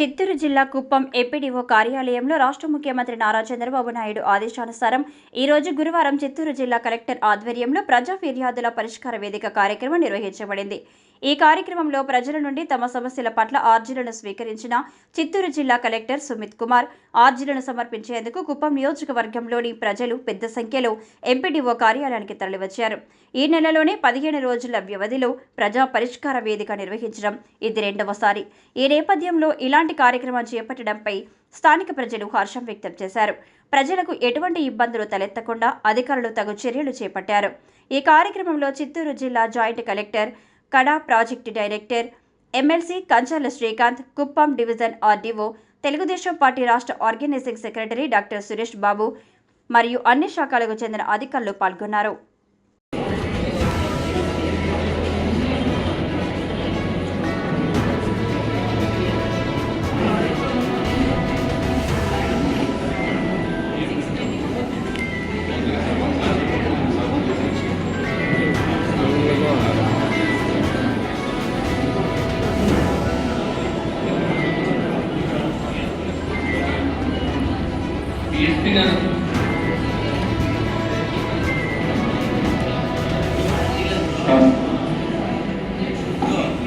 చిత్తూరు జిల్లా కుప్పం ఏపీడీఓ కార్యాలయంలో రాష్ట్ర ముఖ్యమంత్రి నారా చంద్రబాబు నాయుడు ఆదేశానుసారం ఈ రోజు గురువారం చిత్తూరు జిల్లా కలెక్టర్ ఆధ్వర్యంలో ప్రజా ఫిర్యాదుల పరిష్కార వేదిక కార్యక్రమం నిర్వహించబడింది. ఈ కార్యక్రమంలో ప్రజల నుండి తమ సమస్యల పట్ల ఆర్జీలను స్వీకరించిన చిత్తూరు జిల్లా కలెక్టర్ సుమిత్ కుమార్. ఆర్జీలను సమర్పించేందుకు కుప్పం నియోజకవర్గంలోని ప్రజలు పెద్ద సంఖ్యలో ఎంపీడీఓ కార్యాలయానికి తరలివచ్చారు. ఈ నెలలోనే పదిహేను రోజుల వ్యవధిలో ప్రజా పరిష్కార వేదిక నిర్వహించడం ఇది రెండవసారి. ఈ నేపథ్యంలో ఇలాంటి కార్యక్రమం చేపట్టడంపై స్థానిక ప్రజలు హర్షం వ్యక్తం చేశారు. ప్రజలకు ఎటువంటి ఇబ్బందులు తలెత్తకుండా అధికారులు తగు చర్యలు చేపట్టారు. ఈ కార్యక్రమంలో చిత్తూరు జిల్లా joint collector Kada project director MLC Kanchala Srikanth Kuppam division RDO Telugudesam party రాష్ట్ర organising secretary doctor Suresh Babu మరియు అన్ని శాఖలకు చెందిన అధికారులు పాల్గొన్నారు. Yetkin Hanım.